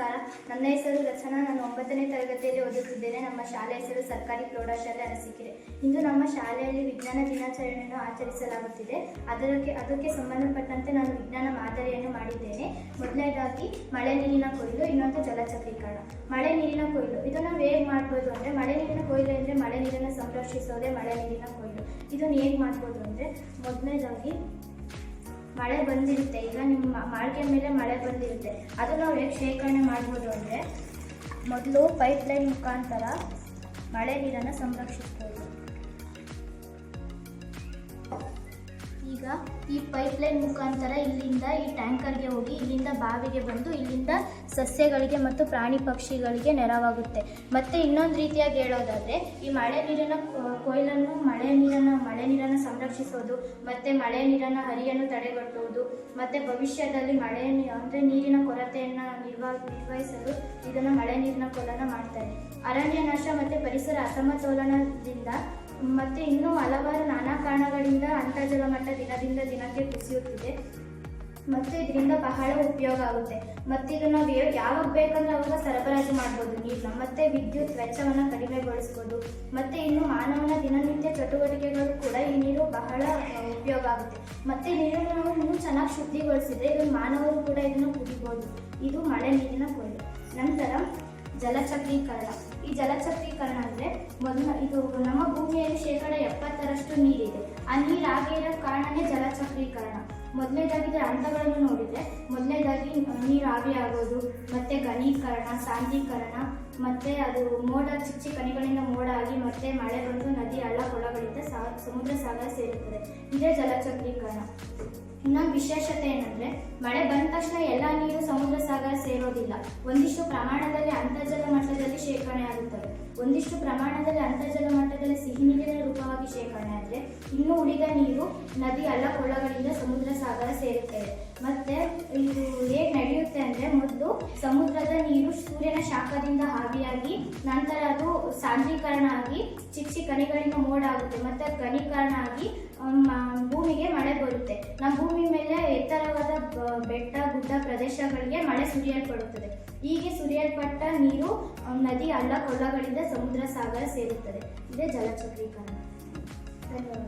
ನಮಸ್ಕಾರ. ನನ್ನ ಹೆಸರು ರಚನಾ. ನಾನು ಒಂಬತ್ತನೇ ತರಗತಿಯಲ್ಲಿ ಓದುತ್ತಿದ್ದೇನೆ. ನಮ್ಮ ಶಾಲೆ ಹೆಸರು ಸರ್ಕಾರಿ ಪ್ರೌಢಶಾಲೆ ಅರಸಿಕೆರೆ. ಇಂದು ನಮ್ಮ ಶಾಲೆಯಲ್ಲಿ ವಿಜ್ಞಾನ ದಿನಾಚರಣೆಯನ್ನು ಆಚರಿಸಲಾಗುತ್ತಿದೆ. ಅದಕ್ಕೆ ಅದಕ್ಕೆ ಸಂಬಂಧಪಟ್ಟಂತೆ ನಾನು ವಿಜ್ಞಾನ ಮಾದರಿಯನ್ನು ಮಾಡಿದ್ದೇನೆ. ಮೊದಲನೇದಾಗಿ, ಮಳೆ ನೀರಿನ ಕೊಯ್ಲು, ಇನ್ನೊಂದು ಜಲಚಕ್ರೀಕರಣ. ಮಳೆ ನೀರಿನ ಕೊಯ್ಲು. ಇದನ್ನು ಹೇಗೆ ಮಾಡ್ಬೋದು ಅಂದರೆ, ಮಳೆ ನೀರಿನ ಕೊಯ್ಲು ಅಂದರೆ ಮಳೆ ನೀರನ್ನು ಸಂರಕ್ಷಿಸೋದೇ ಮಳೆ ನೀರಿನ ಕೊಯ್ಲು. ಇದನ್ನು ಹೇಗೆ ಮಾಡ್ಬೋದು ಅಂದರೆ, ಮೊದಲನೇದಾಗಿ ಮಳೆ ಬಂದಿರುತ್ತೆ. ಈಗ ನಿಮ್ಮ ಮಾಳಿಗೆ ಮೇಲೆ ಮಳೆ ಬಂದಿರುತ್ತೆ. ಅದು ನಾವು ಹೇಗೆ ಶೇಖರಣೆ ಮಾಡ್ಬೋದು ಅಂದರೆ, ಮೊದಲು ಪೈಪ್ ಲೈನ್ ಮುಖಾಂತರ ಮಳೆ ನೀರನ್ನು ಸಂರಕ್ಷಿಸ್ಬೋದು. ಈಗ ಈ ಪೈಪ್ ಲೈನ್ ಮುಖಾಂತರ ಇಲ್ಲಿಂದ ಈ ಟ್ಯಾಂಕರ್ಗೆ ಹೋಗಿ ಇಲ್ಲಿಂದ ಬಾವಿಗೆ ಬಂದು ಇಲ್ಲಿಂದ ಸಸ್ಯಗಳಿಗೆ ಮತ್ತು ಪ್ರಾಣಿ ಪಕ್ಷಿಗಳಿಗೆ ನೆರವಾಗುತ್ತೆ. ಮತ್ತು ಇನ್ನೊಂದು ರೀತಿಯಾಗಿ ಹೇಳೋದಾದರೆ, ಈ ಮಳೆ ನೀರಿನ ಕೊ- ಕೊಯ್ಲನ್ನು ಮಳೆ ನೀರನ್ನು ಮಳೆ ನೀರನ್ನು ಸಂರಕ್ಷಿಸೋದು, ಮತ್ತು ಮಳೆ ನೀರನ್ನು ಹರಿಯನ್ನು ತಡೆಗಟ್ಟುವುದು, ಮತ್ತು ಭವಿಷ್ಯದಲ್ಲಿ ಮಳೆ ಅಂದರೆ ನೀರಿನ ಕೊರತೆಯನ್ನು ನಿರ್ವಹ ನಿರ್ವಹಿಸಲು ಇದನ್ನು ಮಳೆ ನೀರಿನ ಕೊಲನ ಮಾಡ್ತಾರೆ. ಅರಣ್ಯ ನಾಶ ಮತ್ತು ಪರಿಸರ ಅಸಮತೋಲನದಿಂದ ಮತ್ತು ಇನ್ನೂ ಹಲವಾರು ನಾನಾ ಕಾರಣಗಳಿಂದ ಅಂತರ್ಜಲ ಮಟ್ಟ ದಿನದಿಂದ ದಿನಕ್ಕೆ ಕುಸಿಯುತ್ತಿದೆ. ಮತ್ತು ಇದರಿಂದ ಬಹಳ ಉಪಯೋಗ ಆಗುತ್ತೆ. ಮತ್ತು ಇದನ್ನು ನಾವು ಯಾವಾಗ ಬೇಕಂದ್ರೆ ಅವಾಗ ಸರಬರಾಜು ಮಾಡ್ಬೋದು. ನೀರನ್ನ ಮತ್ತು ವಿದ್ಯುತ್, ವೆಚ್ಚವನ್ನು ಕಡಿಮೆಗೊಳಿಸ್ಬೋದು. ಮತ್ತು ಇನ್ನು ಮಾನವನ ದಿನನಿತ್ಯ ಚಟುವಟಿಕೆಗಳು ಕೂಡ ಈ ನೀರು ಬಹಳ ಉಪಯೋಗ ಆಗುತ್ತೆ. ಮತ್ತು ನೀರನ್ನು ನಾವು ಇನ್ನೂ ಚೆನ್ನಾಗಿ ಶುದ್ಧಿಗೊಳಿಸಿದರೆ ಇದನ್ನು ಮಾನವರು ಕೂಡ ಇದನ್ನು ಕುಡಿಬೋದು. ಇದು ಮಳೆ ನೀರಿನ ಕೊಯ್ಲು. ನಂತರ ಜಲಚಕ್ರೀಕರಣ. ಈ ಜಲಚಕ್ರೀಕರಣ ಅಂದರೆ ಮೊದಲು ಇದು ನಮ್ಮ ಭೂಮಿಯಲ್ಲಿ ಶೇಕಡ ಎಪ್ಪತ್ತರಷ್ಟು ನೀರಿದೆ. ಆ ನೀರು ಹಾಗೆ ಇರೋ ಕಾರಣನೇ ಜಲಚಕ್ರೀಕರಣ. ಮೊದಲನೇದಾಗಿ ಹಂತಗಳನ್ನು ನೋಡಿದರೆ ಮೊದಲನೇದಾಗಿ ನೀರು ಆವಿ ಆಗೋದು, ಮತ್ತು ಘನೀಕರಣ, ಸಾಂದ್ರೀಕರಣ, ಮತ್ತು ಅದು ಮೋಡ, ಚಿಕ್ಕ ಚಿಕ್ಕ ಕಣಿಗಳಿಂದ ಮೋಡ ಆಗಿ ಮತ್ತೆ ಮಳೆ ಬಂದು ನದಿ ಹಳ್ಳ ಕೊಳಗಳಿಂದ ಸಮುದ್ರ ಸಾಗರ ಸೇರುತ್ತದೆ. ಇದೇ ಜಲಚಕ್ರೀಕರಣ. ಇನ್ನೊಂದು ವಿಶೇಷತೆ ಏನಂದ್ರೆ, ಮಳೆ ಬಂದ ತಕ್ಷಣ ಎಲ್ಲ ನೀರು ಸಮುದ್ರ ಸಾಗರ ಸೇರೋದಿಲ್ಲ. ಒಂದಿಷ್ಟು ಪ್ರಮಾಣದಲ್ಲಿ ಅಂತರ್ಜಲ ಮಟ್ಟದಲ್ಲಿ ಶೇಖರಣೆ ಆಗುತ್ತವೆ ಒಂದಿಷ್ಟು ಪ್ರಮಾಣದಲ್ಲಿ ಅಂತರ್ಜಲ ಮಟ್ಟದಲ್ಲಿ ಸಿಹಿ ನೀರಿನ ರೂಪವಾಗಿ ಶೇಖರಣೆ ಆದರೆ, ಇನ್ನು ಉಳಿದ ನೀರು ನದಿ ಅಲ್ಲ ಕೊಳ್ಳಗಳಿಂದ ಸಮುದ್ರ ಸಾಗರ ಸೇರುತ್ತವೆ ಮತ್ತೆ ಇದು ಹೇಗೆ ನಡೆಯುತ್ತೆ ಅಂದ್ರೆ, ಮೊದಲು ಸಮುದ್ರದ ನೀರು ಸೂರ್ಯನ ಶಾಖದಿಂದ ಹಾವಿಯಾಗಿ ನಂತರ ಅದು ಸಾಂದ್ರೀಕರಣ ಆಗಿ ಚಿಕ್ಕ ಚಿಕ್ಕ ಕಣಿಗಳಿಂದ ಮೋಡ ಆಗುತ್ತೆ. ಮತ್ತೆ ಕಣಿಕರಣ ಆಗಿ ಬರುತ್ತೆ ನಮ್ಮ ಭೂಮಿ ಮೇಲೆ ಎತ್ತರವಾದ ಬೆಟ್ಟ, ಗುಡ್ಡ ಪ್ರದೇಶಗಳಿಗೆ ಮಳೆ ಸುರಿಯಲ್ಪಡುತ್ತದೆ. ಹೀಗೆ ಸುರಿಯಲ್ಪಟ್ಟ ನೀರು ನದಿ, ಹಳ್ಳ, ಕೊಳ್ಳಗಳಿಂದ ಸಮುದ್ರ, ಸಾಗರ ಸೇರುತ್ತದೆ. ಇದೇ ಜಲಚಕ್ರೀಕರಣ. ಧನ್ಯವಾದ